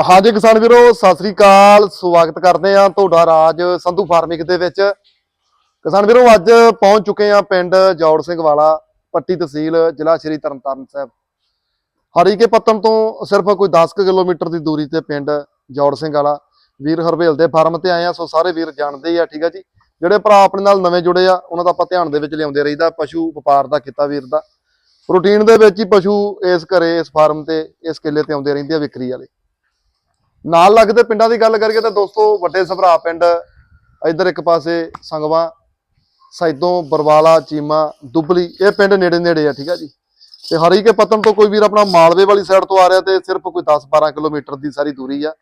ਹਾਂਜੀ ਕਿਸਾਨ ਵੀਰੋ, ਸਤਿ ਸ੍ਰੀ ਅਕਾਲ। ਸਵਾਗਤ ਕਰਦੇ ਆ ਤੁਹਾਡਾ ਰਾਜ ਸੰਧੂ ਫਾਰਮਿੰਗ ਦੇ ਵਿੱਚ। ਕਿਸਾਨ ਵੀਰੋ, ਅੱਜ ਪਹੁੰਚ ਚੁੱਕੇ ਆ ਪਿੰਡ ਜੌੜ ਸਿੰਘ ਵਾਲਾ, ਪੱਟੀ ਤਹਿਸੀਲ, ਜ਼ਿਲ੍ਹਾ ਸ਼੍ਰੀ ਤਰਨਤਾਰਨ ਸਾਹਿਬ। ਹਰੀਕੇ ਪੱਤਨ ਤੋਂ ਸਿਰਫ ਕੋਈ 10 ਕੁ ਕਿਲੋਮੀਟਰ ਦੀ ਦੂਰੀ ਤੇ ਪਿੰਡ ਜੌੜ ਸਿੰਘ ਵਾਲਾ। ਵੀਰ ਹਰਵੇਲ ਦੇ ਫਾਰਮ ਤੇ ਆਏ ਆ ਸੋ ਸਾਰੇ ਵੀਰ ਜਾਣਦੇ ਹੀ ਆ, ਠੀਕ ਆ ਜੀ। ਜਿਹੜੇ ਭਰਾ ਆਪਣੇ ਨਾਲ ਨਵੇਂ ਜੁੜੇ ਆ, ਉਹਨਾਂ ਦਾ ਆਪਾਂ ਧਿਆਨ ਦੇ ਵਿੱਚ ਲਿਆਉਂਦੇ ਰਹੀਦਾ, ਪਸ਼ੂ ਵਪਾਰ ਦਾ ਕੀਤਾ ਵੀਰ ਦਾ। ਰੂਟੀਨ ਦੇ ਵਿੱਚ ਹੀ ਪਸ਼ੂ ਇਸ ਘਰੇ, ਇਸ ਫਾਰਮ ਤੇ, ਇਸ ਕਿੱਲੇ ਤੇ ਆਉਂਦੇ ਰਹਿੰਦੇ ਆ ਵਿਕਰੀ ਵਾਲੇ। ਨਾਲ ਲੱਗਦੇ ਪਿੰਡਾਂ ਦੀ ਗੱਲ ਕਰੀਏ ਤਾਂ ਦੋਸਤੋ, ਵੱਡੇ ਸਭਰਾ ਪਿੰਡ, ਇਧਰ ਇੱਕ ਪਾਸੇ ਸੰਗਵਾ ਸਾਈਦੋਂ ਬਰਵਾਲਾ, ਚੀਮਾ, ਦੁਬਲੀ, ਇਹ ਪਿੰਡ ਨੇੜੇ ਨੇੜੇ ਆ, ਠੀਕ ਆ ਜੀ। ਤੇ ਹਰੀਕੇ ਪਤਨ ਤੋਂ ਕੋਈ ਵੀਰ ਆਪਣਾ ਮਾਲਵੇ ਵਾਲੀ ਸਾਈਡ ਤੋਂ ਆ ਰਿਹਾ ਤੇ ਸਿਰਫ ਕੋਈ 10-12 ਕਿਲੋਮੀਟਰ ਦੀ ਸਾਰੀ ਦੂਰੀ ਆ।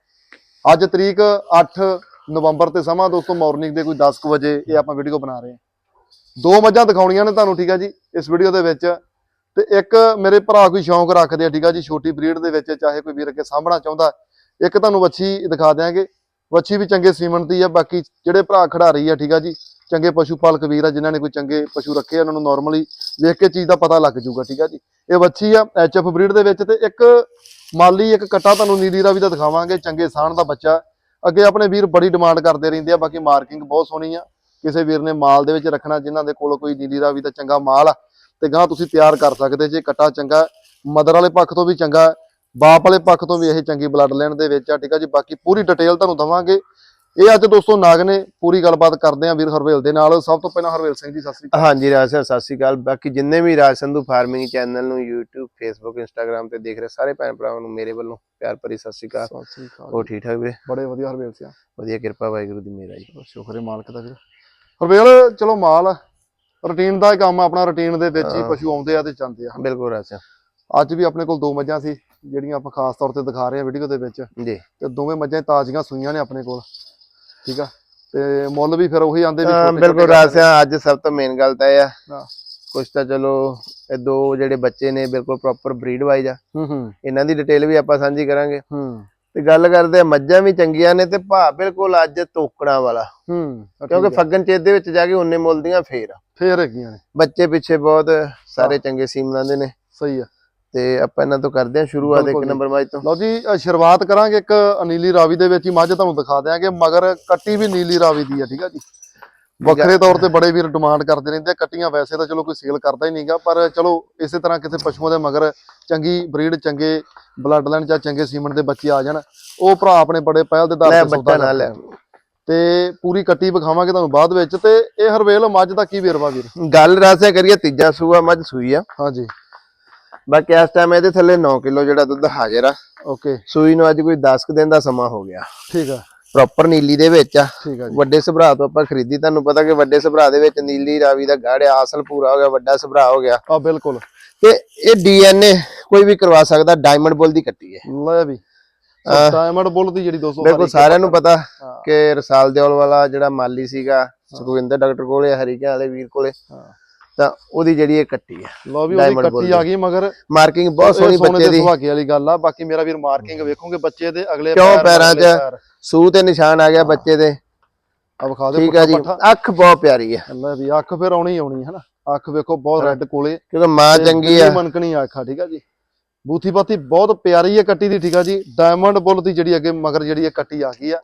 ਅੱਜ ਤਰੀਕ 8 ਨਵੰਬਰ ਤੇ ਸਮਾਂ ਦੋਸਤੋ ਮਾਰਨਿੰਗ ਦੇ ਕੋਈ 10 ਕੁ ਵਜੇ ਇਹ ਆਪਾਂ ਵੀਡੀਓ ਬਣਾ ਰਹੇ ਹਾਂ ਦੋ ਮੱਝਾਂ ਦਿਖਾਉਣੀਆਂ ਨੇ ਤੁਹਾਨੂੰ, ਠੀਕ ਆ ਜੀ, ਇਸ ਵੀਡੀਓ ਦੇ ਵਿੱਚ। ਤੇ ਇੱਕ ਮੇਰੇ ਭਰਾ ਕੋਈ ਸ਼ੌਂਕ ਰੱਖਦੇ ਆ, ਠੀਕ ਆ ਜੀ, ਛੋਟੀ ਬਰੀਡ ਦੇ ਵਿੱਚ, ਚਾਹੇ ਕੋਈ ਵੀਰ ਅੱਗੇ ਸਾਂਭਣਾ ਚਾਹੁੰਦਾ ਇੱਕ ਤੁਹਾਨੂੰ ਵੱਛੀ ਦਿਖਾ ਦਿਆਂਗੇ। ਵੱਛੀ ਵੀ ਚੰਗੇ ਸੀਮਨ ਦੀ ਆ, ਬਾਕੀ ਜਿਹੜੇ ਭਰਾ ਖਿਡਾਰੀ ਆ, ਠੀਕ ਆ ਜੀ, ਚੰਗੇ ਪਸ਼ੂ ਪਾਲਕ ਵੀਰ ਆ, ਜਿਨ੍ਹਾਂ ਨੇ ਕੋਈ ਚੰਗੇ ਪਸ਼ੂ ਰੱਖੇ ਆ, ਉਹਨਾਂ ਨੂੰ ਨਾਰਮਲੀ ਵੇਖ ਕੇ ਚੀਜ਼ ਦਾ ਪਤਾ ਲੱਗ ਜਾਊਗਾ, ਠੀਕ ਆ ਜੀ। ਇਹ ਵੱਛੀ ਆ ਐਚਐਫ ਬਰੀਡ ਦੇ ਵਿੱਚ ਤੇ ਇੱਕ ਮਾਲੀ, ਇੱਕ ਕੱਟਾ ਤੁਹਾਨੂੰ ਨੀਲੀ ਰਾਵੀ ਦਾ ਦਿਖਾਵਾਂਗੇ, ਚੰਗੇ ਸਾਣ ਦਾ ਬੱਚਾ। ਅੱਗੇ ਆਪਣੇ ਵੀਰ ਬੜੀ ਡਿਮਾਂਡ ਕਰਦੇ ਰਹਿੰਦੇ ਆ, ਬਾਕੀ ਮਾਰਕਿੰਗ ਬਹੁਤ ਸੋਹਣੀ ਆ। ਕਿਸੇ ਵੀਰ ਨੇ ਮਾਲ ਦੇ ਵਿੱਚ ਰੱਖਣਾ, ਜਿਨ੍ਹਾਂ ਦੇ ਕੋਲ ਕੋਈ ਨੀਲੀ ਰਾਵੀ ਦਾ ਚੰਗਾ ਮਾਲ ਆ, ਤੇ ਗਾਂ ਤੁਸੀਂ ਤਿਆਰ ਕਰ ਸਕਦੇ ਜੇ, ਕੱਟਾ ਚੰਗਾ, ਮਦਰ ਵਾਲੇ ਪੱਖ ਤੋਂ ਵੀ ਚੰਗਾ ਬਾਪ ਵਾਲੇ ਪੱਖ ਤੋਂ ਵੀ ਇਹ ਚੰਗੀ ਬਲੱਡ ਲਾਈਨ ਦੇ ਵਿੱਚ ਆ ਠੀਕ ਆ ਜੀ? ਬਾਕੀ ਪੂਰੀ ਡਿਟੇਲ ਤੁਹਾਨੂੰ ਦਵਾਂਗੇ। ਇਹ ਅੱਜ ਦੋਸਤੋ ਨਾਗ ਨੇ ਪੂਰੀ ਗੱਲਬਾਤ ਕਰਦੇ ਆ ਵੀਰ ਹਰਵੇਲ ਦੇ ਨਾਲ। ਸਭ ਤੋਂ ਪਹਿਲਾਂ ਹਰਵੇਲ ਸਿੰਘ ਜੀ ਸਤਿ ਸ੍ਰੀ ਅਕਾਲ। ਹਾਂਜੀ ਰਾਜ ਸਰ ਸਤਿ ਸ਼੍ਰੀ ਅਕਾਲ। ਬਾਕੀ ਜਿੰਨੇ ਵੀ ਰਾਜ ਸੰਧੂ ਫਾਰਮਿੰਗ ਚੈਨਲ ਨੂੰ YouTube Facebook Instagram ਤੇ ਦੇਖ ਰਹੇ ਸਾਰੇ ਭੈਣ ਭਰਾਵਾਂ ਨੂੰ ਮੇਰੇ ਵੱਲੋਂ ਪਿਆਰ ਭਰੀ ਸਤਿ ਸ਼੍ਰੀ ਅਕਾਲ। ਸਤਿ ਸ੍ਰੀ ਅਕਾਲ ਠੀਕ ਠਾਕ ਵੀਰੇ? ਬੜੇ ਵਧੀਆ ਹਰਵੇਲ ਸਿੰਘ। ਵਧੀਆ ਕਿਰਪਾ ਵਾਹਿਗੁਰੂ ਦੀ ਮੇਰਾ ਜੀ। ਸ਼ੁਕਰ ਹੈ ਮਾਲਕ ਦਾ ਵੀਰ। ਹਰਵੇਲ ਚਲੋ ਮਾਲ ਰੁਟੀਨ ਦਾ ਹੀ ਕੰਮ ਆਪਣਾ ਰੁਟੀਨ ਦੇ ਵਿੱਚ ਹੀ। ਪਸ਼ੂ ਆਉਂਦੇ ਆ ਤੇ ਜਾਂਦੇ ਆ। ਬਿਲਕੁਲ ਰਾਜ ਅੱਜ ਵੀ ਆਪਣੇ ਕੋਲ ਦੋ ਮੱਝਾਂ ਸੀ। ਜਿਹੜੀਆਂ ਆਪਾਂ ਖਾਸ ਤੌਰ ਤੇ ਦਿਖਾ ਰਹੇ ਆ ਵੀਡੀਓ ਦੇ ਵਿੱਚ। ਜੀ। ਤੇ ਦੋਵੇਂ ਮੱਝਾਂ ਤਾਜ਼ੀਆਂ ਸੂਈਆਂ ਨੇ ਆਪਣੇ ਕੋਲ। ਠੀਕ ਆ? ਤੇ ਮੁੱਲ ਵੀ ਫਿਰ ਉਹੀ ਆਂਦੇ ਵੀ ਬਿਲਕੁਲ ਸਰ ਅੱਜ ਸਭ ਤੋਂ ਮੇਨ ਗੱਲ ਤਾਂ ਇਹ ਆ। ਕੁਛ ਤਾਂ ਚਲੋ ਇਹ ਦੋ ਜਿਹੜੇ ਬੱਚੇ ਨੇ ਬਿਲਕੁਲ ਪ੍ਰੋਪਰ ਬਰੀਡ ਵਾਈਜ਼ ਆ। ਹੂੰ ਹੂੰ। ਇਹਨਾਂ ਦੀ ਡਿਟੇਲ ਵੀ ਆਪਾਂ ਸਾਂਝੀ ਕਰਾਂਗੇ। ਹੂੰ। ਤੇ ਗੱਲ ਕਰਦੇ ਆ ਮੱਝਾਂ ਵੀ ਚੰਗੀਆਂ ਨੇ ਤੇ ਭਾ ਬਿਲਕੁਲ ਅੱਜ ਤੋਕੜਾਂ ਵਾਲਾ। ਕਿਉਂਕਿ। ਫੱਗਣ ਚੇਤ ਦੇ ਵਿੱਚ ਜਾ ਕੇ ਉਹਨੇ ਮੁੱਲ ਦੀਆਂ ਫੇਰ। ਫੇਰ ਹੈਗੀਆਂ ਨੇ। ਬੱਚੇ ਪਿੱਛੇ ਬਹੁਤ ਸਾਰੇ ਚੰਗੇ ਸੀਮਨਾਂ ਦੇ ਨੇ। ਸਹੀ ਆ। ਤੇ ਆਪਾਂ ਇਹਨਾਂ ਤੋਂ ਕਰਦੇ ਹਾਂ ਸ਼ੁਰੂਆਤ ਇੱਕ। ਨੰਬਰ ਮੈਚ ਤੋਂ। ਲਓ ਜੀ ਸ਼ੁਰੂਆਤ ਕਰਾਂਗੇ ਇੱਕ ਨੀਲੀ ਰਾਵੀ ਦੇ ਵਿੱਚ ਹੀ। ਮੱਝ ਤੁਹਾਨੂੰ ਦਿਖਾ ਦਿਆਂਗੇ ਮਗਰ ਕੱਟੀ ਵੀ ਨੀਲੀ ਰਾਵੀ ਦੀ ਆ ਠੀਕ ਆ ਜੀ? ਵੱਖਰੇ ਤੌਰ ਤੇ ਬੜੇ ਵੀਰ ਡਿਮਾਂਡ ਕਰਦੇ ਰਹਿੰਦੇ ਆ ਕੱਟੀਆਂ ਵੈਸੇ ਤਾਂ ਚਲੋ ਕੋਈ ਸੇਲ ਕਰਦਾ ਹੀ ਨਹੀਂਗਾ ਪਰ ਚਲੋ ਇਸੇ ਤਰ੍ਹਾਂ ਕਿਸੇ ਪਸ਼ੂਆਂ ਦੇ ਮਗਰ ਚੰਗੀ ਬਰੀਡ ਚੰਗੇ ਬਲੱਡ ਲਾਈਨ ਜਾਂ ਚੰਗੇ ਸੀਮਨ ਦੇ ਬੱਚੇ ਆ ਜਾਣ ਉਹ ਭਰਾ ਆਪਣੇ ਬੜੇ ਪਹਿਲ ਦੇ ਦਰ ਤੇ ਸੌਦਾ ਨਾਲ ਲੈ। ਤੇ ਪੂਰੀ ਕੱਟੀ ਵਿਖਾਵਾਂਗੇ ਤੁਹਾਨੂੰ ਬਾਅਦ ਵਿੱਚ ਤੇ ਇਹ ਹਰਵੇਲ ਮੱਝ ਦਾ ਕੀ ਵੇਰਵਾ ਵੀਰ? ਗੱਲ ਰਾਸੇ ਕਰੀਏ ਤੀਜਾ ਸੂਆ ਮੱਝ ਸੂਈ ਆ। ਹਾਂਜੀ। ਬਾਕੀ ਇਸ ਟਾਈਮ ਇਹਦੇ ਥੱਲੇ 9 ਕਿਲੋ ਜਿਹੜਾ ਦੁੱਧ ਹਾਜ਼ਰ ਆ। ਓਕੇ ਸੂਈ ਨੂੰ ਅੱਜ ਕੋਈ 10 ਕੁ ਦਿਨ ਦਾ ਸਮਾਂ ਹੋ ਗਿਆ। ਠੀਕ ਆ। ਪ੍ਰੋਪਰ ਨੀਲੀ ਦੇ ਵਿੱਚ ਆ। ਆ ਵੱਡੇ ਸਭਰਾ ਤੋਂ ਆਪਾਂ ਖਰੀਦੀ ਤੁਹਾਨੂੰ ਪਤਾ ਕਿ ਵੱਡੇ ਸਭਰਾ ਦੇ ਵਿੱਚ ਨੀਲੀ ਰਾਵੀ ਦਾ ਗਾੜਿਆ ਅਸਲ ਪੂਰਾ ਹੋ ਗਿਆ ਵੱਡਾ ਸਭਰਾ ਹੋ ਗਿਆ। ਆ ਬਿਲਕੁਲ। ਤੇ ਇਹ ਡੀਐਨਏ ਕੋਈ ਵੀ ਕਰਵਾ ਸਕਦਾ ਡਾਇਮੰਡ ਬੁੱਲ ਦੀ ਕੱਟੀ ਹੈ। ਲੈ ਵੀ। ਡਾਇਮੰਡ ਬੁੱਲ ਦੀ ਜਿਹੜੀ 200 ਬਿਲਕੁਲ ਸਾਰਿਆਂ ਨੂੰ ਪਤਾ। ਕਿ ਰਸਾਲ ਦਿਓਲ ਵਾਲਾ ਜਿਹੜਾ ਮਾਲੀ ਸੀਗਾ ਸੁਖਵਿੰਦਰ ਡਾਕਟਰ ਕੋਲੇ ਹਰੀਕੇ ਵਾਲੇ ਵੀਰ ਕੋਲੇ। ਹਾਂ। ਤਾਂ ਉਹਦੀ ਜਿਹੜੀ ਇਹ ਕੱਟੀ ਹੈ ਲੋ ਵੀ ਉਹਦੀ ਕੱਟੀ ਆ ਗਈ ਮਗਰ ਮਾਰਕਿੰਗ ਬਹੁਤ ਸੋਹਣੀ ਬੱਚੇ ਦੇ ਸੁਹਾਗੇ ਵਾਲੀ ਗੱਲ ਆ। ਬਾਕੀ ਮੇਰਾ ਵੀਰ ਮਾਰਕਿੰਗ ਵੇਖੋਗੇ ਬੱਚੇ ਦੇ ਅਗਲੇ ਕਿਉਂ ਪੈਰ, 'ਚ? ਸੂਹ ਤੇ ਨਿਸ਼ਾਨ ਆ ਗਿਆ ਬੱਚੇ ਦੇ। ਆ ਵਿਖਾ ਦੇ ਠੀਕ ਹੈ ਜੀ। ਅੱਖ ਬਹੁਤ ਪਿਆਰੀ ਹੈ ਲੈ ਵੀ ਅੱਖ ਫਿਰ ਆਉਣੀ ਆਉਣੀ ਹੈ ਨਾ। ਅੱਖ ਵੇਖੋ ਬਹੁਤ ਰੈੱਡ ਕੋਲੇ। ਕਿਉਂਕਿ ਮਾਂ ਚੰਗੀ ਆ। ਮਨਕਣੀ ਅੱਖ ਆ ਠੀਕ ਆ ਜੀ। ਬੂਥੀ ਬਾਤੀ ਬਹੁਤ ਪਿਆਰੀ ਹੈ ਕੱਟੀ ਦੀ ਠੀਕ ਆ ਜੀ। ਡਾਇਮੰਡ ਬੁੱਲ ਦੀ ਜਿਹੜੀ ਅੱਗੇ ਮਗਰ ਜਿਹੜੀ ਇਹ ਕੱਟੀ ਆ ਗਈ ਆ।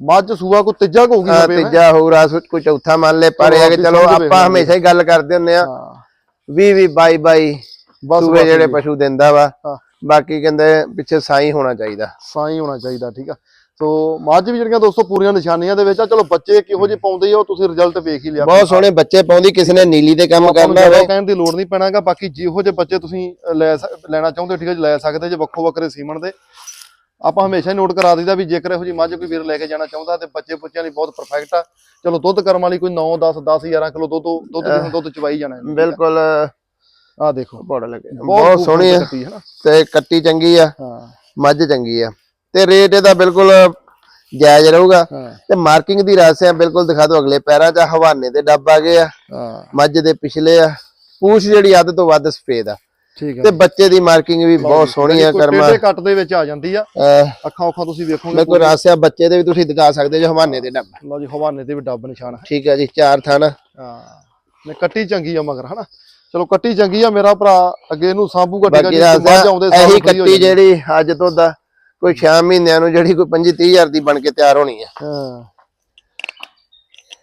ਮੱਝ ਸੂਆ ਕੋ ਤੀਜਾ ਕੋ ਹੋਊਗੀ ਹਾਂ? ਤੀਜਾ ਹੋ ਰਾਸ ਕੋਈ ਚੌਥਾ ਮੰਨ ਲੈ ਪਰ ਇਹ ਕਿ ਚਲੋ ਆਪਾਂ ਹਮੇਸ਼ਾ ਹੀ ਗੱਲ ਕਰਦੇ ਹੁੰਨੇ ਆ ਹਾਂ। 20 20 22 22 ਬਸ ਸੂਏ ਜਿਹੜੇ। ਪਸ਼ੂ ਦਿੰਦਾ ਵਾ। ਬਾਕੀ ਕਹਿੰਦੇ ਪਿੱਛੇ ਸਾਈ ਹੋਣਾ ਚਾਹੀਦਾ। ਸਾਈ ਹੋਣਾ ਚਾਹੀਦਾ ਠੀਕ ਆ। ਸੋ ਮੱਝ ਵੀ ਜਿਹੜੀਆਂ ਦੋਸਤੋ ਪੂਰੀਆਂ ਨਿਸ਼ਾਨੀਆਂ ਦੇ ਵਿੱਚ ਆ ਚਲੋ ਬੱਚੇ ਕਿਹੋ ਜਿਹੇ ਪਾਉਂਦੇ ਆ ਉਹ ਤੁਸੀਂ ਰਿਜ਼ਲਟ ਵੇਖ ਹੀ ਲਿਆ। ਬਹੁਤ ਸੋਹਣੇ ਬੱਚੇ ਪਾਉਂਦੀ ਕਿਸੇ ਨੇ ਨੀਲੀ ਤੇ ਕੰਮ ਕਰਨਾ ਹੋਵੇ। ਕਹਿਣ ਦੀ ਲੋੜ ਨਹੀਂ ਪੈਣਾਗਾ ਬਾਕੀ ਜਿਹੋ ਜਿਹੇ ਬੱਚੇ ਤੁਸੀਂ ਲੈ ਲੈਣਾ ਚਾਹੁੰਦੇ ਠੀਕ ਹੈ ਜੀ ਲੈ ਸਕਦੇ ਜੇ ਵੱਖੋ ਵੱਖਰੇ ਸੀਮਨ ਦੇ। ਆਪਾਂ ਹਮੇਸ਼ਾ ਹੀ ਨੋਟ ਕਰਾ ਦਈਦਾ ਵੀ ਜੇਕਰ ਇਹੋ ਜੀ ਮੱਝ ਕੋਈ ਵੀਰ ਲੈ ਕੇ ਜਾਣਾ ਚਾਹੁੰਦਾ ਤੇ ਬੱਚੇ ਪੁੱਚਿਆਂ ਲਈ ਬਹੁਤ ਪਰਫੈਕਟ ਆ। ਚਲੋ ਦੁੱਧ ਕਰਮ ਵਾਲੀ ਕੋਈ 9 10 10 11 ਕਿਲੋ ਦੁੱਧ ਦੁੱਧ ਕਿਸੇ ਦੁੱਧ ਚਵਾਈ ਜਾਣਾ ਇਹਨੂੰ? ਬਿਲਕੁਲ। ਆਹ ਦੇਖੋ। ਬੜਾ ਲੱਗੇ। ਬਹੁਤ ਸੋਹਣੀ ਕੱਟੀ ਹੈ ਨਾ। ਤੇ ਕੱਟੀ ਚੰਗੀ ਆ। ਹਾਂ। ਮੱਝ ਚੰਗੀ ਆ। ਤੇ ਰੇਟ ਇਹਦਾ ਬਿਲਕੁਲ ਜਾਇਜ਼ ਰਹੂਗਾ। ਹਾਂ। ਤੇ ਮਾਰਕਿੰਗ ਦੀ ਰਾਸਿਆ ਬਿਲਕੁਲ ਦਿਖਾ ਦਿਓ ਅਗਲੇ ਪੈਰਾਂ 'ਚ। ਹਵਾਨੇ ਦੇ ਡੱਬ ਆ ਗਏ ਆ। ਹਾਂ। ਮੱਝ ਦੇ ਪਿਛਲੇ ਆ। ਪੂਛ ਜਿਹੜੀ ਅੱਧ ਤੋਂ ਵੱਧ ਸਫੇਦ ਆ। ਠੀਕ ਹੈ। ਤੇ ਬੱਚੇ ਦੀ ਮਾਰਕਿੰਗ ਵੀ ਬਹੁਤ ਸੋਹਣੀ ਆ ਕਰਮਾ। ਟੇਢੇ ਕੱਟ ਦੇ ਵਿੱਚ ਆ ਜਾਂਦੀ ਆ। ਅੱਖਾਂ ਅੱਖਾਂ ਤੁਸੀਂ ਵੇਖੋਗੇ ਬਿਲਕੁਲ ਰਾਸਿਆ ਬੱਚੇ ਦੇ ਵੀ ਤੁਸੀਂ ਦਿਖਾ ਸਕਦੇ ਜੋ ਹਵਾਨੇ ਦੇ ਡੱਬ। ਲਓ ਜੀ ਹਵਾਨੇ ਤੇ ਵੀ ਡੱਬ ਨਿਸ਼ਾਨ ਹੈ। ਠੀਕ ਆ ਜੀ ਚਾਰ ਥਣ। ਹਾਂ ਨੇ ਕੱਟੀ ਚੰਗੀ ਆ ਮਗਰ ਹਨਾ? ਚਲੋ ਕੱਟੀ ਚੰਗੀ ਆ ਮੇਰਾ ਭਰਾ ਅੱਗੇ ਇਹਨੂੰ ਸਾਂਭੂਗਾ ਠੀਕ ਬਾਕੀ ਜੀ ਮੱਝ ਆਉਂਦੇ ਸਾਲ ਇਹੀ ਹੋ ਕੱਟੀ। ਜਿਹੜੀ ਅੱਜ ਤੋਂ ਦਾ ਕੋਈ 6 ਮਹੀਨਿਆਂ ਨੂੰ ਜਿਹੜੀ ਕੋਈ 25 30000 ਦੀ ਬਣ ਕੇ ਤਿਆਰ ਹੋਣੀ ਆ। ਹਾਂ।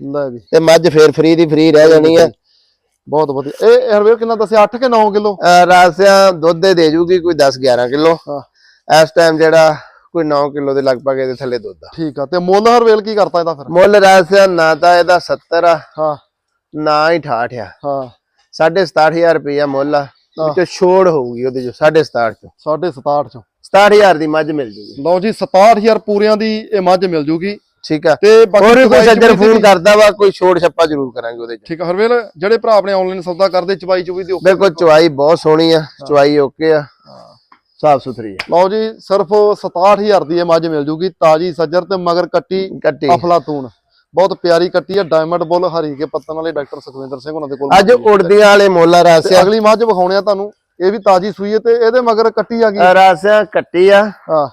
ਲੈ ਵੀ। ਤੇ ਮੱਝ ਫੇਰ ਫਰੀ ਦੀ ਫਰੀ ਰਹਿ ਜਾਣੀ ਆ। ਬਹੁਤ ਵਧੀਆ। ਇਹ ਹਰਵੇਲ ਕਿੰਨਾ ਦੱਸਿਆ? 8 ਕਿ 9 ਕਿਲੋ? ਰਾਸਿਆਂ ਦੁੱਧ ਦੇ ਦੇ ਜੂਗੀ ਕੋਈ 10 11 ਕਿਲੋ। ਹਾਂ। ਇਸ ਟਾਈਮ ਜਿਹੜਾ ਕੋਈ 9 ਕਿਲੋ ਦੇ ਲਗਭਗ ਇਹਦੇ ਥੱਲੇ ਦੁੱਧ ਆ। ਠੀਕ ਆ ਤੇ ਮੁੱਲ ਹਰਵੇਲ ਕੀ ਕਰਤਾ ਇਹਦਾ ਫਿਰ? ਮੁੱਲ ਰਾਸਿਆਂ ਨਾ ਤਾਂ ਇਹਦਾ 70 ਆ ਹਾਂ। ਨਾ ਹੀ 68 ਆ। ਹਾਂ। 67500 ਰੁਪਇਆ ਮੁੱਲ ਆ। ਵਿੱਚ ਛੋੜ ਹੋਊਗੀ ਉਹਦੇ ਜੋ 67 ਚੋਂ। 67 ਚੋਂ। 67000 ਦੀ ਮੱਝ ਮਿਲ ਜੂਗੀ। ਲਓ ਜੀ 67000 ਪੂਰਿਆਂ ਦੀ ਇਹ ਮੱਝ ਮਿਲ ਜੂਗੀ। ਠੀਕ ਆ। ਤੇ ਹੋਰ ਕੋਈ ਚਵਾਈ ਸੱਜਣ ਚੁਵਾਈ ਫੋਨ ਕਰਦਾ ਵਾ ਕੋਈ ਛੋੜ ਛੱਪਾ ਜ਼ਰੂਰ ਕਰਾਂਗੇ ਉਹਦੇ ਚ। ਠੀਕ ਆ ਹਰਵੇਲ ਜਿਹੜੇ ਭਰਾ ਆਪਣੇ ਆਨਲਾਈਨ ਸੌਦਾ ਕਰਦੇ ਚਵਾਈ ਚੁਵੀ ਦੀ ਓਕੇ ਬਿਲਕੁਲ ਚੁਆਈ ਬਹੁਤ ਸੋਹਣੀ ਆ ਚੁਆਈ ਓਕੇ ਆ। ਸਾਫ਼ ਸੁਥਰੀ ਆ। ਲਓ ਜੀ ਸਿਰਫ 67000 ਦੀ ਇਹ ਮੱਝ ਮਿਲ ਜੂਗੀ ਤਾਜੀ ਸੱਜਰ ਤੇ ਮਗਰ ਕੱਟੀ ਕੱਟੀ। ਅਫਲਾਤੂਨ ਬਹੁਤ ਪਿਆਰੀ ਕੱਟੀ ਹੈ ਡਾਇਮੰਡ ਬੁੱਲ ਹਰੀ ਕੇ ਪੱਤਨ ਵਾਲੇ ਡਾਕਟਰ ਸੁਖਵਿੰਦਰ ਸਿੰਘ ਉਹਨਾਂ ਦੇ ਕੋਲ ਅੱਜ ਉੜਦੀਆਂ ਵਾਲੇ ਮੋਲਾ ਰਾਸਿਆ। ਅਗਲੀ ਮੱਝ ਵਿਖਾਉਣੇ ਆ ਤੁਹਾਨੂੰ ਇਹ ਵੀ ਤਾਜੀ ਸੂਈ ਹੈ ਤੇ ਇਹਦੇ ਮਗਰ ਕੱਟੀ ਆ ਗਈ ਰਾਸਿਆ ਕੱਟੀ ਆ। ਹਾਂ।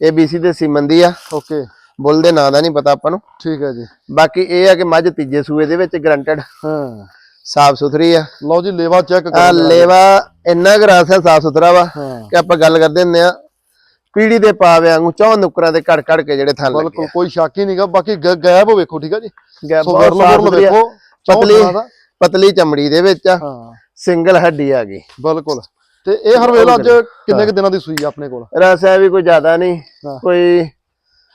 ਏਬੀਸੀ ਦੇ ਸਿਮੰਦੀ ਆ। ਓਕੇ। ਬੁੱਲ ਦੇ ਨਾਂ ਦਾ ਨਹੀਂ ਪਤਾ ਆਪਾਂ ਨੂੰ। ਠੀਕ ਹੈ ਜੀ। ਬਾਕੀ ਇਹ ਆ ਕਿ ਮੱਝ ਤੀਜੇ ਸੂਏ ਦੇ ਵਿੱਚ ਗਰੰਟਡ। ਹਾਂ। ਸਾਫ਼ ਸੁਥਰੀ ਆ। ਲਓ ਜੀ ਲੇਵਾ ਚੈੱਕ ਆ ਕਰੋ ਲੇਵਾ ਇੰਨਾ ਕੁ ਰਾਸਿਆ ਸਾਫ਼ ਸੁਥਰਾ ਵਾ ਹਾਂ। ਕਿ ਆਪਾਂ ਗੱਲ ਕਰਦੇ ਹੁੰਦੇ ਆ ਪੀੜੀ ਦੇ ਪਾਵੇ ਵਾਂਗੂ ਚੌਂ ਨੁਕਰਾਂ ਦੇ ਘੜ ਘੜ ਕੇ ਜਿਹੜੇ ਲੱਗੇ ਬਿਲਕੁਲ ਕੋਈ ਸ਼ੱਕ ਹੀ ਨਹੀਂਗਾ ਬਾਕੀ ਗੈਬ ਵੇਖੋ ਠੀਕ ਹੈ ਜੀ। ਬਹੁਤ ਆ। ਵੇਖੋ ਚੌਂ ਪਤਲੀ। ਪਤਲੀ ਚਮੜੀ ਦੇ ਵਿੱਚ ਆ ਹਾਂ। ਸਿੰਗਲ ਹੱਡੀ ਆ ਗਈ। ਬਿਲਕੁਲ। ਤੇ ਇਹ ਹਰਵੇਲ ਅੱਜ ਕਿੰਨੇ ਕੁ ਦਿਨਾਂ ਦੀ ਸੂਈ ਆ ਆਪਣੇ ਕੋਲ? ਰਸਾ ਵੀ ਕੋਈ ਜ਼ਿਆਦਾ ਨਹੀਂ ਹਾਂ। ਕੋਈ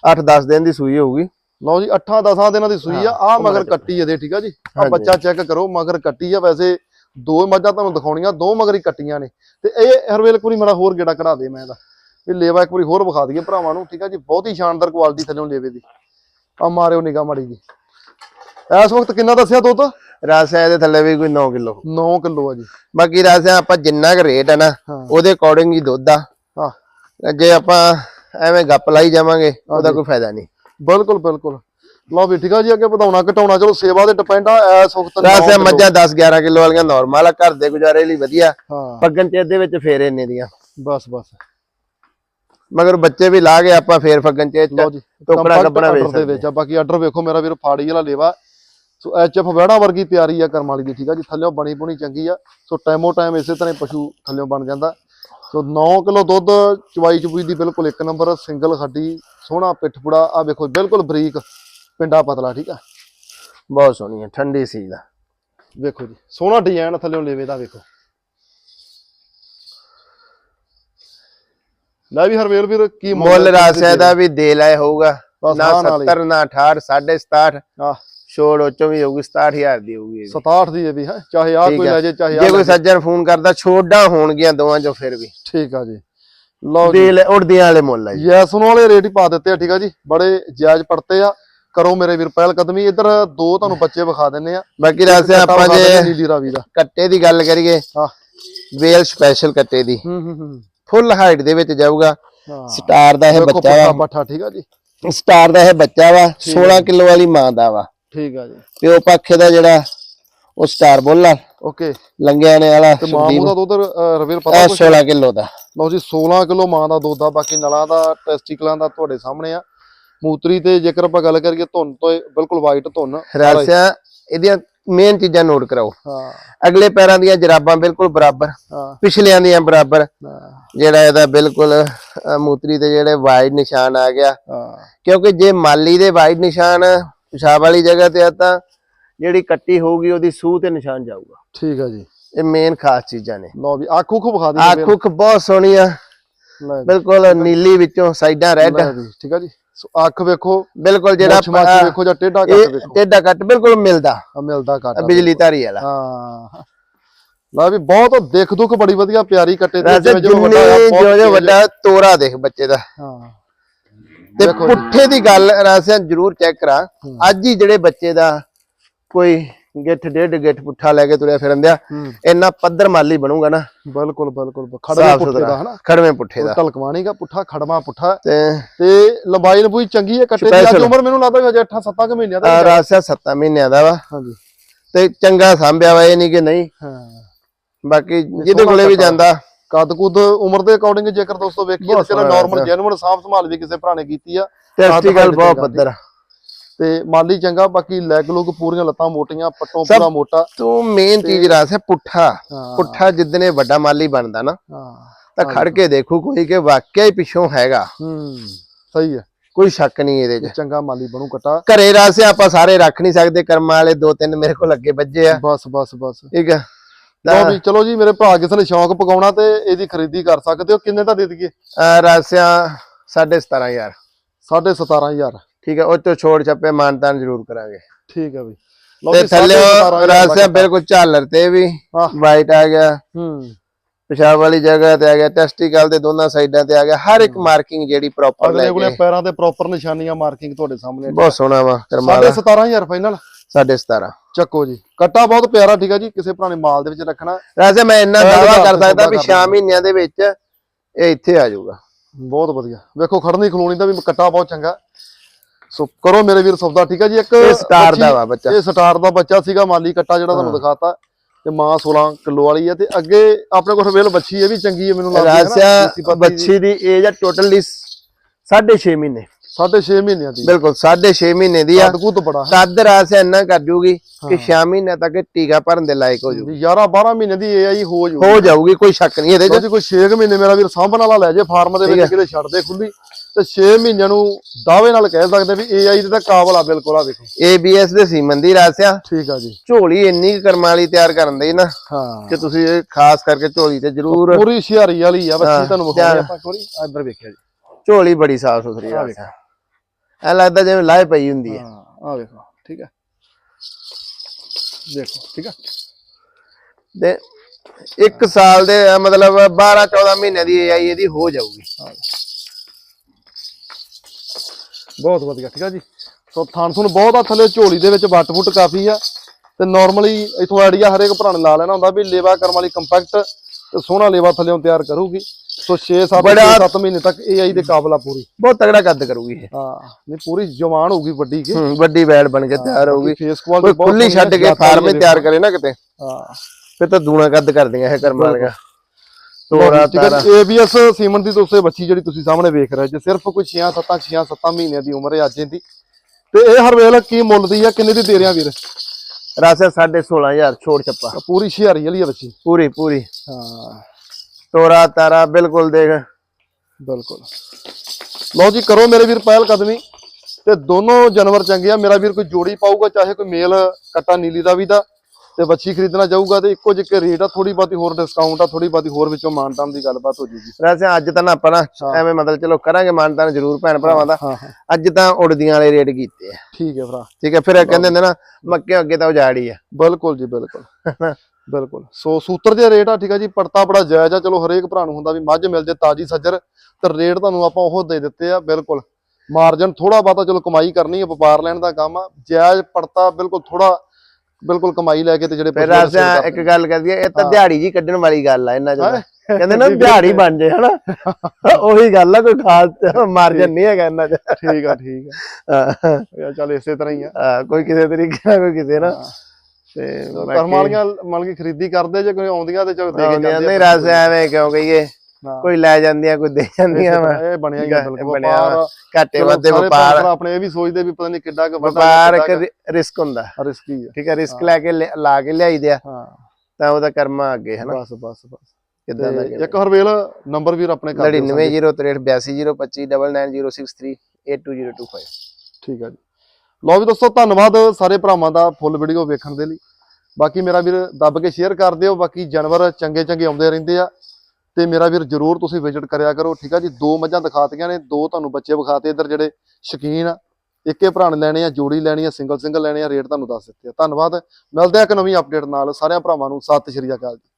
8-10 ਦਿਨ ਦੀ ਸੂਈ ਹੋਊਗੀ। ਲਓ ਜੀ 8-10 ਦਿਨਾਂ ਦੀ ਸੂਈ ਆ। ਆ ਮਗਰ ਕੱਟੀ ਆ ਦੇ ਠੀਕ ਆ ਜੀ? ਆ। ਬੱਚਾ ਚੈੱਕ ਕਰੋ ਮਗਰ ਕੱਟੀ ਆ। ਵੈਸੇ ਦੋ ਮੱਝਾਂ ਤੁਹਾਨੂੰ ਦਿਖਾਉਣੀਆਂ ਦੋ ਮਗਰ ਹੀ ਕੱਟੀਆਂ ਨੇ। ਤੇ ਇਹ ਹਰਵੇਲ ਵਾਰੀ ਮੇਰਾ ਹੋਰ ਗੇੜਾ ਕਢਾ ਦੇ ਮੈਂ ਇਹਦਾ। ਵੀ ਲੇਵਾ ਇੱਕ ਵਾਰੀ ਹੋਰ ਵਿਖਾ ਦਈਏ ਭਰਾਵਾਂ ਨੂੰ ਠੀਕ ਆ ਜੀ? ਬਹੁਤ ਹੀ ਸ਼ਾਨਦਾਰ ਕੁਆਲਿਟੀ ਥੱਲੇ ਲੇਵੇ ਦੀ। ਆ ਮਾਰਿਓ ਨਿਗਾ ਮਾੜੀ ਜੀ। ਇਸ ਵਕਤ ਕਿੰਨਾ ਦੱਸਿਆ ਦੁੱਧ? ਰਸਾ ਇਹਦੇ ਥੱਲੇ ਵੀ ਕੋਈ 9 ਕਿਲੋ। 9 ਕਿਲੋ ਆ ਜੀ। ਬਾਕੀ ਰਸਾ ਆਪਾਂ ਜਿੰਨਾ ਕੁ ਰੇਟ ਹੈ ਨਾ ਉਹਦੇ ਅਕੋਰਡਿੰਗ ਹੀ ਦੁੱਧ ਆ। ਹਾਂ। ਜੇ ਆਪਾਂ ਐਵੇਂ ਗੱਪ ਲਾਈ ਜਾਵਾਂਗੇ ਉਹਦਾ ਕੋਈ ਫਾਇਦਾ ਨਹੀਂ। ਬਿਲਕੁਲ ਬਿਲਕੁਲ। ਲਓ ਵੀ ਠੀਕ ਆ ਜੀ ਅੱਗੇ ਵਧਾਉਣਾ ਘਟਾਉਣਾ ਚਲੋ ਸੇਵਾ ਦੇ ਡਿਪੈਂਡ ਆ ਨੌ ਰਸਾ ਕਿੱਲੋ। ਮੱਝਾਂ 10-11 ਕਿਲੋ ਵਾਲੀਆਂ ਨਾਰਮਲ ਆ ਘਰ ਦੇ ਗੁਜ਼ਾਰੇ ਲਈ ਵਧੀਆ। ਪੱਗਣ ਚ ਇਹਦੇ ਵਿੱਚ ਫੇਰ ਇੰਨੇ ਦੀਆਂ। ਬਸ ਬਸ। ਮਗਰ ਬੱਚੇ ਵੀ ਲਾ ਕੇ ਆਪਾਂ ਫੇਰ ਫੱਗਣ ਚ compact ਕੱਪੜਾ ਵੇਚ order ਦੇ ਵਿੱਚ ਆ। ਬਾਕੀ ਆਰਡਰ ਵੇਖੋ ਮੇਰਾ ਵੀਰ ਫਾੜੀ ਵਾਲਾ ਲੇਵਾ। ਸੋ ਐਚਐਫ ਵੜਾ ਵਰਗੀ ਤਿਆਰੀ ਆ ਕਰਮ ਵਾਲੀ ਦੀ ਠੀਕ ਆ ਜੀ। ਥੱਲੇੋਂ ਬਣੀ ਬੁਣੀ ਚੰਗੀ ਆ। ਸੋ ਟਾਈਮੋ ਟਾਈਮ ਇਸੇ ਤਰ੍ਹਾਂ ਹੀ ਪਸ਼ੂ ਥੱਲੇੋਂ ਬਣ ਜਾਂਦਾ। ਸੋ 9 ਕਿਲੋ ਦੁੱਧ ਚਵਾਈ ਚਬੂਈ ਦੀ ਬਿਲਕੁਲ ਇੱਕ ਨੰਬਰ ਸਿੰਗਲ ਹੱਡੀ ਸੋਹਣਾ ਪਿੱਠਪੂੜਾ ਆ ਵੇਖੋ ਬਿਲਕੁਲ ਬਰੀਕ ਪਿੰਡਾ ਪਤਲਾ ਠੀਕ ਆ? ਬਹੁਤ ਸੋਹਣੀ ਹੈ ਠੰਡੀ ਸੀ ਦਾ ਵੇਖੋ ਜੀ ਸੋਹਣਾ ਡਿਜ਼ਾਈਨ ਥੱਲੇੋਂ ਲੇਵੇ ਦਾ ਵੇਖੋ। ਲੈ ਵੀ ਹਰਵੇਲ ਵੀਰ ਕੀ ਮੁੱਲ ਰਾਸਿਆ ਦਾ ਵੀ ਦੇ ਲਾਇ ਹੋਊਗਾ ਨਾ ਹਾਂ ਨਾਲ ਹੀ। 70 ਨਾ 68 67 ਆਹ। ਛੋੜ ਉਹ ਚੋਂ ਵੀ ਹੋਊਗੀ 67000 ਦੀ ਹੋਊਗੀ ਇਹ ਵੀ। 67 ਦੀ ਇਹ ਵੀ ਹੈ? ਚਾਹੇ ਆ ਠੀਕ ਕੋਈ ਆ। ਲੈ ਜੇ ਚਾਹੇ ਜੇ ਕੋਈ ਸੱਜਣ ਫੋਨ ਕਰਦਾ ਛੋਡਾਂ ਹੋਣਗੀਆਂ ਦੋਵਾਂ ਚੋਂ ਫਿਰ ਵੀ। ਠੀਕ ਆ ਜੀ। ਲਓ ਜੀ। ਦੇ ਲੈ ਉੜਦੀਆਂ ਵਾਲੇ ਮੁੱਲ ਆ ਜੀ। ਯੈਸ ਨੂੰ ਵਾਲੇ ਰੇਟ ਹੀ ਪਾ ਦਿੱਤੇ ਆ ਠੀਕ ਆ ਜੀ। ਬੜੇ ਜਾਇਜ਼ ਪੜਤੇ ਆ। ਕਰੋ ਮੇਰੇ ਵੀਰ ਪਹਿਲ ਕਦਮੀ। ਇੱਧਰ ਦੋ ਤੁਹਾਨੂੰ ਬੱਚੇ ਵਿਖਾ ਦਿੰਨੇ ਆ। ਬਾਕੀ ਕੱਟਾ ਆਪਾਂ ਵਿਖਾ ਦਿੰਨੇ ਜੇ ਨੀਲੀ ਰਾਵੀ ਦਾ। ਕੱਟੇ ਦੀ ਗੱਲ ਕਰੀਏ ਹਾਂ। ਵੇਲ ਸਪੈਸ਼ਲ ਕੱਟੇ ਦੀ। ਹੂੰ ਹੂੰ ਹੂੰ। ਫੁੱਲ ਹਾਈਟ ਦੇ ਵਿੱਚ ਜਾਊਗਾ। ਸਟਾਰ ਦਾ ਇਹ ਬੱਚਾ ਵਾ। ਪੱਠਾ ਠੀਕ ਆ ਜੀ। ਸਟਾਰ ਦਾ ਇਹ ਬੱਚਾ ਵਾ। 16 ਕਿਲੋ ਵਾਲੀ ਮਾਂ ਦਾ ਵਾ। ਠੀਕ ਆ ਜੀ। ਪਿਓ ਪੱਖੇ ਦਾ ਜਿਹੜਾ ਉਹ ਸਟਾਰ ਬੋਲਾ ਓਕੇ। ਲੰਗਿਆਣੇ ਵਾਲਾ ਤੇ ਮਾਂ ਦਾ ਦੁੱਧ ਰਵੀਰ ਪਤਾ ਕੁਛ? 16 ਕਿਲੋ ਦਾ। ਲਓ ਜੀ 16 ਕਿਲੋ ਮਾਂ ਦਾ ਦੁੱਧ ਆ ਬਾਕੀ ਨਲਾਂ ਦਾ ਟੈਸਟੀਕਲਾਂ ਦਾ ਤੁਹਾਡੇ ਸਾਹਮਣੇ ਆ। ਮੂਤਰੀ ਤੇ ਜੇਕਰ ਆਪਾਂ ਗੱਲ ਕਰੀਏ ਧੁੰਨ ਤੋਂ ਬਿਲਕੁਲ ਵਾਈਟ ਧੁੰਨ ਰਾਸਿਆ ਇਹਦੀਆਂ ਮੇਨ ਚੀਜ਼ਾਂ ਨੋਟ ਕਰਾਓ। ਹਾਂ। ਅਗਲੇ ਪੈਰਾਂ ਦੀਆਂ ਜਰਾਬਾਂ ਬਿਲਕੁਲ ਬਰਾਬਰ ਹਾਂ। ਪਿਛਲਿਆਂ ਦੀਆਂ ਬਰਾਬਰ। ਜਿਹੜਾ ਇਹਦਾ ਬਿਲਕੁਲ ਮੂਤਰੀ ਤੇ ਜਿਹੜੇ ਵਾਈਡ ਨਿਸ਼ਾਨ ਆ ਗਿਆ। ਹਾਂ। ਕਿਉਂਕਿ ਜੇ ਮਾਲੀ ਦੇ ਵਾਈਡ ਨਿਸ਼ਾਨ ਪਿਸ਼ਾਬ ਵਾਲੀ ਜਗ੍ਹਾ ਤੇ ਆ ਤਾਂ ਜਿਹੜੀ ਕੱਟੀ ਹੋਊਗੀ ਉਹਦੀ ਸੂਹ ਤੇ ਨਿਸ਼ਾਨ ਜਾਊਗਾ। ਠੀਕ ਆ ਜੀ। ਇਹ ਮੇਨ ਖਾਸ ਚੀਜ਼ਾਂ ਨੇ। ਲਓ ਵੀ ਅੱਖ ਉੱਖ ਵਿਖਾ ਦੇ ਅੱਖ ਉੱਖ ਬਹੁਤ ਸੋਹਣੀ ਆ। ਬਿਲਕੁਲ ਨੀਲੀ ਵਿੱਚੋਂ ਸਾਈਡਾਂ ਰੈੱਡ ਠੀਕ ਆ ਜੀ। ਸੋ ਅੱਖ ਵੇਖੋ ਬਿਲਕੁਲ ਜਿਹੜਾ ਮੁੱਛ ਵੇਖੋ ਜਾਂ ਟੇਢਾ ਕੱਟ ਵੇਖੋ। ਟੇਡਾ ਕੱਟ ਬਿਲਕੁਲ ਮਿਲਦਾ। ਮਿਲਦਾ ਕੱਟ ਬਿਜਲੀ ਧਾਰੀ ਵਾਲਾ। ਹਾਂ। ਲੈ ਵੀ ਬਹੁਤ ਦੇਖ ਦੁਖ ਬੜੀ ਵਧੀਆ ਪਿਆਰੀ ਕੱਟੇ ਦੀ ਜਿਵੇਂ ਜੋ। ਵੱਡਾ ਤੋਰਾ ਦੇਖ ਬੱਚੇ ਦਾ। ਹਾਂ। ਤੇ ਦੇਖੋ ਜੀ। ਪੁੱਠੇ ਦੀ ਗੱਲ ਰਾਸਿਆ ਜਰੂਰ ਚੈੱਕ ਕਰਾ। ਅੱਜ ਹੀ ਜਿਹੜੇ ਬੱਚੇ ਦਾ ਕੋਈ ਗਿੱਠ ਡੇਢ ਗਿੱਠ ਪੁੱਠਾ ਲੈ ਕੇ ਤੁਰਿਆ ਫਿਰਨ ਦਿਆ ਹੂੰ। ਇੰਨਾ ਪੱਧਰ ਮਾਲੀ ਬਣੂਗਾ ਨਾ। ਬਿਲਕੁਲ ਬਿਲਕੁਲ। ਖੜਵੇ ਸਾਫ਼ ਪੁੱਠੇ ਦਾ ਸੁਥਰਾ ਹਨਾ? ਖੜਵੇਂ ਪੁੱਠੇ ਦਾ। ਢਲਕਵਾਣੀਗਾ ਪੁੱਠਾ ਖੜਵਾ ਪੁੱਠਾ। ਤੇ ਤੇ ਲੰਬਾਈ ਲੰਬੂਈ ਚੰਗੀ ਹੈ ਕੱਟੇ ਦੀ ਅੱਜ Special। ਉਮਰ ਮੈਨੂੰ ਲੱਗਦਾ ਵੀ ਹਜੇ 8 7 ਕੁ ਮਹੀਨਿਆਂ ਦਾ ਰਾਸਿਆ 7 ਮਹੀਨਿਆਂ ਦਾ ਵਾ। ਹਾਂਜੀ। ਤੇ ਚੰਗਾ ਸਾਂਭਿਆ ਵਾ ਇਹ ਨਹੀਂ ਕਿ ਨਹੀਂ। ਹਾਂ। ਬਾਕੀ ਜਿਹਦੇ ਕੋਲੇ ਵੀ। ਜਾਂਦਾ। ਕੱਦ ਕੁੱਦ ਉਮਰ ਦੇ ਅਕੋਰਡਿੰਗ ਜੇਕਰ ਦੋਸਤੋ ਵੇਖੀਏ ਤਾਂ ਸੋਹਣਾ ਨਾਰਮਲ। ਜੈਨੂਅਲ ਸਾਫ਼ ਸੰਭਾਲ ਵੀ ਕਿਸੇ ਭਰਾ ਨੇ ਕੀਤੀ ਆ। ਟੈਸਟੀਕਲ ਬਹੁਤ ਪੱਧਰ। ਤੇ ਮਾਲੀ ਚੰਗਾ ਬਾਕੀ ਲੈਗ ਲੁੱਗ ਪੂਰੀਆਂ ਲੱਤਾਂ ਮੋਟੀਆਂ ਪੱਟੋਂ ਪੂਰਾ ਮੋਟਾ। ਤੂੰ ਮੇਨ ਚੀਜ਼ ਪੁੱਠਾ। ਹਾਂ। ਪੁੱਠਾ ਜਿੱਦਨੇ ਵੱਡਾ ਮਾਲੀ ਬਣਦਾ ਨਾ ਤਾਂ ਖੜ ਕੇ ਦੇਖੂ ਕੋਈ ਕਿ ਵਾਕਿਆ ਹੀ ਪਿੱਛੋਂ ਹੈਗਾ। ਹੂੰ ਸਹੀ ਹੈ। ਕੋਈ ਸ਼ੱਕ ਨਹੀਂ ਇਹਦੇ 'ਚ। ਚੰਗਾ ਮਾਲੀ ਬਣੂ ਕਟਾ ਘਰੇ ਰਾਸੇ ਆਪਾਂ ਸਾਰੇ ਰੱਖ ਨਹੀਂ ਸਕਦੇ ਕਰਮਾਂ ਵਾਲੇ ਦੋ ਤਿੰਨ ਮੇਰੇ ਕੋਲ ਅੱਗੇ ਵੱਜੇ ਆ। ਬਸ ਬਸ ਬਸ। ਠੀਕ ਆ। ਲਓ ਵੀ ਚਲੋ ਜੀ ਮੇਰੇ ਭਰਾ ਕਿਸੇ ਨੇ ਸ਼ੌਂਕ ਪਕਾਉਣਾ ਤੇ ਇਹਦੀ ਖਰੀਦੀ ਕਰ ਸਕਦੇ ਹੋ। ਕਿੰਨੇ ਦਾ ਦੇ ਦਈਏ? ਰਾਸਿਆਂ 17500 ਸਾਢੇ 17000 ਠੀਕ ਆ ਉਹ ਤੋਂ ਛੋੜ ਛੱਪੇ ਮਾਨਤਾਨ ਜ਼ਰੂਰ ਕਰਾਂਗੇ। ਠੀਕ ਹੈ ਬਈ ਤੇ ਥੱਲੇ 17,500 ਰਾਸਿਆਂ ਬਿਲਕੁਲ ਝਾਲਰ ਤੇ ਵੀ। ਵਾਈਟ ਆ ਗਿਆ। ਹੂੰ। ਪਿਸ਼ਾਬ ਵਾਲੀ ਜਗ੍ਹਾ ਤੇ ਆ ਗਿਆ ਟੈਸਟੀਕਲ ਦੇ ਦੋਨਾਂ ਸਾਈਡਾਂ ਤੇ ਆ ਗਿਆ। ਹਰ ਇੱਕ ਮਾਰਕਿੰਗ ਜਿਹੜੀ ਪ੍ਰੋਪਰ ਲੈ ਕੇ। ਪੈਰਾਂ ਤੇ ਪ੍ਰੋਪਰ ਨਿਸ਼ਾਨੀਆਂ ਮਾਰਕਿੰਗ ਤੁਹਾਡੇ ਸਾਹਮਣੇ ਬਹੁਤ ਸੋਹਣਾ ਵਾ ਕਰਮਾਂ ਸਾਢੇ ਦਾ 17000 ਫਾਈਨਲ 17.5 ਚੱਕੋ ਜੀ। ਕੱਟਾ ਬਹੁਤ ਪਿਆਰਾ ਠੀਕ ਹੈ ਜੀ। ਕਿਸੇ ਪੁਰਾਣੇ ਮਾਲ ਦੇ ਵਿੱਚ ਰੱਖਣਾ। ਰਾਜੇ ਮੈਂ ਇੰਨਾ ਦਾਵਾ ਕਰ ਸਕਦਾ ਵੀ ਕਰ 6 ਮਹੀਨਿਆਂ ਦੇ ਵਿੱਚ ਇਹ ਇੱਥੇ ਆ ਜਾਊਗਾ। ਬਹੁਤ ਵਧੀਆ। ਵੇਖੋ ਖੜਨੀ ਖਲੋਣੀ ਦਾ ਵੀ ਕੱਟਾ ਬਹੁਤ ਚੰਗਾ। ਸੋ ਕਰੋ ਮੇਰੇ ਵੀਰ ਸੌਦਾ ਠੀਕ ਹੈ ਜੀ। ਇੱਕ ਇਹ ਸਟਾਰ ਦਾ ਬੱਚੀ- ਵਾ ਬੱਚਾ। ਇਹ ਸਟਾਰ ਦਾ ਬੱਚਾ ਸੀਗਾ ਮਾਲੀ ਕੱਟਾ ਜਿਹੜਾ ਤੁਹਾਨੂੰ। ਦਿਖਾਤਾ। ਤੇ ਮਾਂ 16 ਕਿਲੋ ਵਾਲੀ ਹੈ ਤੇ ਅੱਗੇ ਆਪਣੇ ਕੋਲ ਵੇਲ ਬੱਚੀ ਇਹ ਵੀ ਚੰਗੀ ਹੈ ਮੈਨੂੰ ਲੱਗਦੀ ਹੈ। ਬੱਚੀ ਦੀ ਏਜ ਆ ਟੋਟਲੀ 6.5 ਮਹੀਨੇ। ਸਾਢੇ 6 ਮਹੀਨਿਆਂ ਦੀ। ਬਿਲਕੁਲ 6.5 ਮਹੀਨੇ ਦੀ ਆ। ਅਦਭੁਤ ਬੜਾ ਹੈ। ਕੱਦ ਰਾਸਿਆ ਇੰਨਾ ਕਰ ਜੂਗੀ ਕਿ ਹਾਂ। 6 ਮਹੀਨੇ ਤੱਕ ਇਹ ਟੀਕਾ ਭਰਨ ਦੇ ਲਾਇਕ ਹੋ ਜੂਗੀ 11 12 ਮਹੀਨੇ ਦੀ ਏਆਈ ਹੋ ਜੂ ਹੋ ਜਾਊਗੀ ਕੋਈ ਸ਼ੱਕ ਨਹੀਂ ਇਹਦੇ 'ਚ। ਜੀ ਕੋਈ 6 ਮਹੀਨੇ ਮੇਰਾ ਵੀਰ ਸਾਂਭਣ ਵਾਲਾ ਲੈ ਜੇ ਫਾਰਮ ਦੇ ਠੀਕ ਵਿੱਚ ਹੈ। ਕਿਤੇ ਛੱਡ ਦੇ ਖੁੱਲੀ ਤੇ 6 ਮਹੀਨਿਆਂ ਨੂੰ ਦਾਅਵੇ ਨਾਲ ਕਹਿ ਸਕਦੇ ਵੀ ਏਆਈ ਦੇ ਤਾਂ ਕਾਬਲ ਆ ਬਿਲਕੁਲ ਆ ਵੇਖੋ ABS ਦੇ ਸੀਮਨ ਦੀ ਰਾਸਿਆ ਠੀਕ ਆ ਜੀ। ਝੋਲੀ ਇੰਨੀ ਕੁ ਕਰਮਾਂ ਵਾਲੀ ਤਿਆਰ ਕਰਨ ਦੀ ਨਾ ਹਾਂ। ਕਿ ਤੁਸੀਂ ਇਹ ਖਾਸ ਕਰਕੇ ਝੋਲੀ ਤੇ ਜ਼ਰੂਰ ਪੂਰੀ ਹੁਸ਼ਿਆਰੀ ਵਾਲੀ ਆ ਬੱਚੀ ਤੁਹਾਨੂੰ ਵਿਖਾਉਂਦੇ। ਆਪਾਂ ਆ ਇੱਧਰ ਵੇਖਿਆ ਜੀ। ਝੋਲੀ ਬੜੀ ਸਾਫ਼ ਸੁਥਰੀ ਆ। ਵੇਖੋ। ਐ ਲੱਗਦਾ ਜਿਵੇਂ ਲਾਏ ਪਈ ਹੁੰਦੀ ਹੈ। ਹਾਂ ਆ ਵੇਖੋ ਠੀਕ ਹੈ। ਦੇਖੋ ਠੀਕ ਹੈ। ਤੇ ਇੱਕ ਸਾਲ ਦੇ ਮਤਲਬ 12 14 ਮਹੀਨੇ ਦੀ AI ਇਹਦੀ ਹੋ ਜਾਊਗੀ। ਬਹੁਤ ਵਧੀਆ ਠੀਕ ਆ ਜੀ। ਸੋ ਥਾਨ ਤੁਹਾਨੂੰ ਬਹੁਤ ਆ ਥੱਲੇ ਝੋਲੀ ਦੇ ਵਿੱਚ ਵੱਟ ਫੁੱਟ ਕਾਫੀ ਆ। ਤੇ ਨਾਰਮਲੀ ਇਥੋਂ ਆਈਡੀਆ ਹਰੇਕ ਭਰਾ ਨੇ ਲਾ ਲੈਣਾ ਹੁੰਦਾ ਵੀ ਲੇਵਾ ਕਰਮ ਵਾਲੀ ਕੰਪੈਕਟ ਤੇ ਸੋਹਣਾ ਲੇਵਾ ਥੱਲੇੋਂ ਤਿਆਰ ਕਰੂਗੀ। ਸੋ 6 7 ਬੜਾ- 7 ਮਹੀਨੇ ਤੱਕ AI ਦੇ ਕਾਬਲ ਪੂਰੀ। ਬਹੁਤ ਤਗੜਾ ਕੱਦ ਕਰੂਗੀ ਇਹ। ਹਾਂ ਨਹੀਂ ਪੂਰੀ ਜਵਾਨ ਹੋਊਗੀ ਵੱਡੀ ਕੇ। ਵੱਡੀ ਵੈੜ ਬਣ ਕੇ ਤਿਆਰ ਹੋਊਗੀ। ਫੇਸ ਕੋਈ ਖੁੱਲੀ ਛੱਡ ਕੇ ਫਾਰਮ ਤਿਆਰ ਕਰੇ ਨਾ ਕਿਤੇ। ਹਾਂ। ਫਿਰ ਤਾਂ ਦੂਣਾ ਕੱਦ ਕਰਦੀਆਂ ਇਹ ਕਰਮਾਂ ਵਾਲੀਆਂ। ਤੋਰਾ। ਤਾਰਾ ABS ਸੀਮਨ ਦੀ ਦੋਸਤੇ ਬੱਚੀ ਜਿਹੜੀ ਤੁਸੀਂ ਸਾਹਮਣੇ ਵੇਖ ਰਹੇ ਜੇ ਸਿਰਫ ਕੋਈ 6 7 6 7 ਮਹੀਨਿਆਂ ਦੀ ਉਮਰ ਹੈ ਅੱਜ ਦੀ ਤੇ ਇਹ ਹਰ ਵੇਲੇ ਕੀ ਮੁੱਲ ਦੀ ਆ ਕਿੰਨੇ ਦੀ ਦੇ ਰਿਆਂ ਵੀਰ? ਰਾਸੇ 16500 ਛੋੜ ਛੱਪਾ। ਪੂਰੀ ਹੁਸ਼ਿਆਰੀ ਵਾਲੀ ਆ ਬੱਚੀ। ਪੂਰੀ ਪੂਰੀ। ਹਾਂ। ਤੋਰਾ, ਤਾਰਾ, ਬਿਲਕੁਲ ਦੇਖ। ਬਿਲਕੁਲ। ਲਓ ਜੀ, ਕਰੋ ਮੇਰੇ ਵੀਰ ਪਹਿਲ ਕਦਮੀ। ਤੇ ਦੋਨੋਂ ਜਾਨਵਰ ਚੰਗੇ ਆ। ਮੇਰਾ ਵੀਰ ਕੋਈ ਜੋੜੀ ਪਾਊਗਾ, ਚਾਹੇ ਕੋਈ ਮੇਲ ਕੱਟਾ ਨੀਲੀ ਦਾ ਵੀ ਦਾ। ਤੇ ਬੱਚੀ ਖਰੀਦਣਾ ਚਾਹੂਗਾ ਤੇ ਇੱਕੋ ਜਿਹੇ ਰੇਟ ਆ ਥੋੜੀ ਬਹੁਤੀ ਹੋਰ ਡਿਸਕਾਊਂਟ ਆ ਥੋੜੀ ਬਹੁਤੀ ਹੋਰ ਵਿੱਚੋਂ ਮਾਨਤਾਨ ਦੀ ਗੱਲਬਾਤ ਹੋ ਜੂਗੀ। ਰਾਸੇ ਅੱਜ ਤਾਂ ਨਾ ਆਪਾਂ ਨਾ ਐਵੇਂ ਮਤਲਬ ਚਲੋ ਕਰਾਂਗੇ ਮਾਨਤਾਨ ਜ਼ਰੂਰ ਭੈਣ ਭਰਾਵਾਂ ਦਾ। ਹਾਂ ਹਾਂ। ਅੱਜ ਤਾਂ ਉੜਦੀਆਂ ਵਾਲੇ ਰੇਟ ਕੀਤੇ ਆ। ਠੀਕ ਹੈ ਭਰਾ। ਠੀਕ ਹੈ ਫਿਰ ਇਹ ਕਹਿੰਦੇ ਹੁੰਦੇ ਨਾ ਮੱਕੇ ਅੱਗੇ ਤਾਂ ਉਜਾੜ ਹੀ ਆ। ਬਿਲਕੁਲ ਜੀ ਬਿਲਕੁਲ। ਬਿਲਕੁਲ। ਸੋ ਸੂਤਰ ਦੇ ਰੇਟ ਆ ਠੀਕ ਆ ਜੀ ਪੜਤਾ ਬੜਾ ਜਾਇਜ਼ ਆ ਚਲੋ ਹਰੇਕ ਭਰਾ ਨੂੰ ਹੁੰਦਾ ਵੀ ਮੱਝ ਮਿਲ ਜੇ ਤਾਜੀ ਸੱਜਰ ਤੇ ਰੇਟ ਤੁਹਾਨੂੰ ਆਪਾਂ ਉਹ ਦੇ ਦਿੱਤੇ ਆ ਬਿਲਕੁਲ। ਮਾਰਜਨ ਥੋੜਾ ਬਹੁਤਾ ਚਲੋ ਕਮਾਈ ਕਰਨੀ ਆ ਵਪਾਰ ਲੈਣ ਦਾ ਕੰਮ ਆ ਜਾਇਜ਼ ਪੜਤਾ ਬਿਲਕੁਲ ਥੋੜਾ ਬਿਲਕੁਲ ਕਮਾਈ ਲੈ ਕੇ ਤੇ ਜਿਹੜੇ ਫਿਰ sale ਇੱਕ ਗੱਲ ਕਰਦੀ ਇਹ ਤਾਂ। ਦਿਹਾੜੀ ਜੀ ਕੱਢਣ ਵਾਲੀ ਗੱਲ ਆ ਇਹਨਾਂ। ਹੈਂ? ਕਹਿੰਦੇ ਨਾ ਦਿਹਾੜੀ ਬਣ ਜੇ ਹਨਾ ਉਹੀ ਗੱਲ ਆ ਕੋਈ ਖਾਸ ਮਾਰਜਨ ਨਹੀਂ ਹੈਗਾ ਇਹਨਾਂ ਚ ਨੇ। ਠੀਕ ਆ ਠੀਕ ਆ ਚੱਲ ਇਸੇ ਤਰ੍ਹਾਂ ਹੀ ਆ ਕੋਈ ਕਿਸੇ ਤਰੀਕੇ ਨਾਲ ਕੋਈ ਕਿਸੇ ਹਾਂ। ਤੇ ਕਰਮ ਵਾਲੀਆਂ ਮਲ ਕੀ ਖਰੀਦੀ ਕਰਦੇ ਜੇ ਕੋਈ ਆਉਂਦੀਆਂ ਤੇ ਚਲੋ ਦੇ ਕੇ ਜਾਂਦੇ ਨਹੀਂ। ਰਾਸੇ ਐਵੇਂ ਕਿਉਂ ਕਹੀਏ। ਕੋਈ ਲੈ ਜਾਂਦੀਆਂ ਕੋਈ ਦੇ ਜਾਂਦੀਆਂ ਵਾ। ਇਹ ਬਣਿਆ ਹੀ ਬਿਲਕੁਲ। ਵਪਾਰ ਘਾਟੇ ਭੈਣ ਵਪਾਰ। ਆਪਣੇ ਇਹ ਵੀ ਸੋਚਦੇ ਵੀ ਪਤਾ ਨਹੀਂ ਕਿੱਡਾ ਕੁ ਵਪਾਰ ਇੱਕ ਰਿਸਕ ਹੁੰਦਾ। ਰਿਸਕੀ ਆ। ਠੀਕ ਹੈ। ਰਿਸਕ ਲੈ ਕੇ ਲਾ ਕੇ ਲਿਆਈਦੇ ਆ। ਹਾਂ। ਤਾਂ ਉਹਦਾ ਕਰਮਾ ਅੱਗੇ ਹਨਾ। ਬਸ ਬਸ ਬਸ। ਕਿੱਦਾਂ ਦਾ ਇੱਕ ਹਰਵੇਲ ਨੰਬਰ ਵੀਰ ਆਪਣੇ ਕਰ ਦਿਓ 9903820963820225 ਠੀਕ ਹੈ ਜੀ। ਲਓ ਵੀ ਦੋਸਤੋ ਧੰਨਵਾਦ ਸਾਰੇ ਭਰਾਵਾਂ ਦਾ ਫੁੱਲ ਵੀਡੀਓ ਵੇਖਣ ਦੇ ਲਈ। ਬਾਕੀ ਮੇਰਾ ਵੀਰ ਦੱਬ ਕੇ ਸ਼ੇਅਰ ਕਰ ਦਿਓ। ਬਾਕੀ ਜਾਨਵਰ ਚੰਗੇ ਚੰਗੇ ਆਉਂਦੇ ਰਹਿੰਦੇ ਆ। ਤੇ ਮੇਰਾ ਵੀਰ ਜਰੂਰ ਤੁਸੀਂ ਵਿਜ਼ਿਟ ਕਰਿਆ ਕਰੋ, ਠੀਕ ਆ ਜੀ? ਦੋ ਮੱਝਾਂ ਦਿਖਾਤੀਆਂ ਨੇ, ਦੋ ਤੁਹਾਨੂੰ ਬੱਚੇ ਵਿਖਾਤੇ ਇੱਧਰ ਜਿਹੜੇ ਸ਼ਕੀਨ ਆ। ਇੱਕੇ ਭਰਾ ਨੇ ਲੈਣੇ ਆ, ਜੋੜੀ ਲੈਣੀ ਆ ਸਿੰਗਲ ਸਿੰਗਲ ਲੈਣੇ ਆ ਰੇਟ ਤੁਹਾਨੂੰ ਦੱਸ ਦਿੱਤੇ ਆ। ਧੰਨਵਾਦ। ਮਿਲਦੇ ਆ ਇੱਕ ਨਵੀਂ ਅਪਡੇਟ ਨਾਲ। ਸਾਰਿਆਂ ਭਰਾਵਾਂ ਨੂੰ ਸਤਿ ਸ਼੍ਰੀ ਅਕਾਲ ਜੀ।